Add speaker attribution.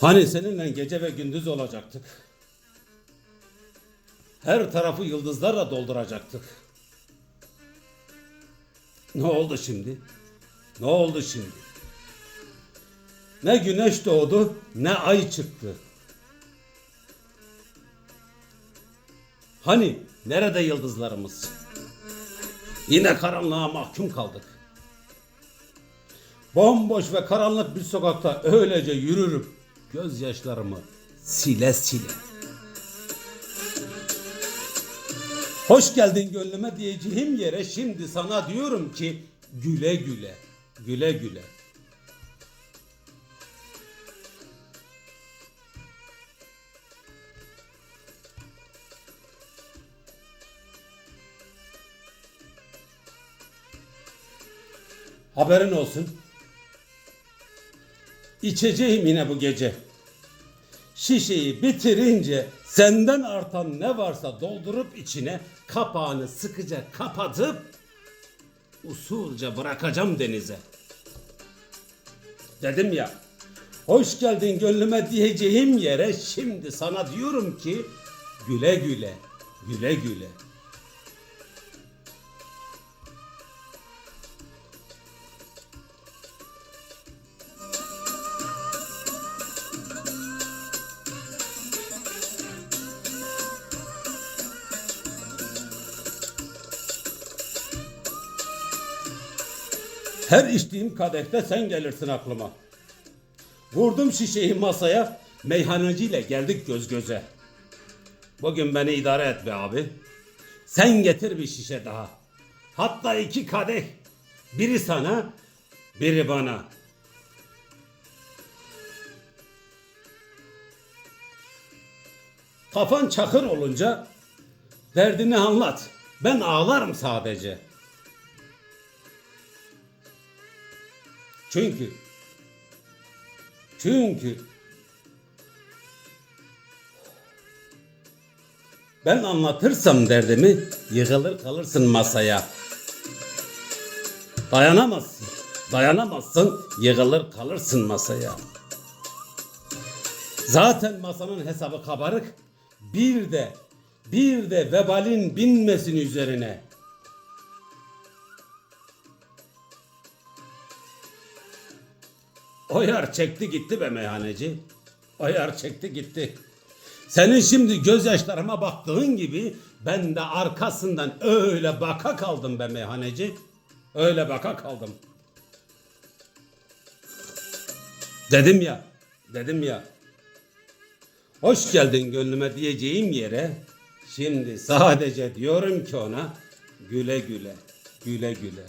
Speaker 1: Hani seninle gece ve gündüz olacaktık. Her tarafı yıldızlarla dolduracaktık. Ne oldu şimdi? Ne oldu şimdi? Ne güneş doğdu, ne ay çıktı. Hani nerede yıldızlarımız? Yine karanlığa mahkum kaldık. Bomboş ve karanlık bir sokakta öylece yürürüm. Gözyaşlarımı sile sile. Hoş geldin gönlüme diyeceğim yere şimdi sana diyorum ki güle güle, güle güle. Haberin olsun. İçeceğim yine bu gece. Şişeyi bitirince senden artan ne varsa doldurup içine kapağını sıkıca kapatıp usulca bırakacağım denize. Dedim ya, hoş geldin gönlüme diyeceğim yere şimdi sana diyorum ki güle güle, güle güle. Her içtiğim kadehte sen gelirsin aklıma. Vurdum şişeyi masaya, meyhaneciyle geldik göz göze. Bugün beni idare et be abi. Sen getir bir şişe daha. Hatta iki kadeh. Biri sana, biri bana. Kafan çakır olunca derdini anlat. Ben ağlarım sadece. Çünkü çünkü ben anlatırsam derdimi yığılır kalırsın masaya. Dayanamazsın. Dayanamazsın, yığılır kalırsın masaya. Zaten masanın hesabı kabarık. Bir de bir de vebalin binmesin üzerine. O yer çekti gitti be meyhaneci. O yer çekti gitti. Senin şimdi gözyaşlarıma baktığın gibi ben de arkasından öyle baka kaldım be meyhaneci. Öyle baka kaldım. Dedim ya, dedim ya. Hoş geldin gönlüme diyeceğim yere şimdi sadece diyorum ki ona güle güle, güle güle.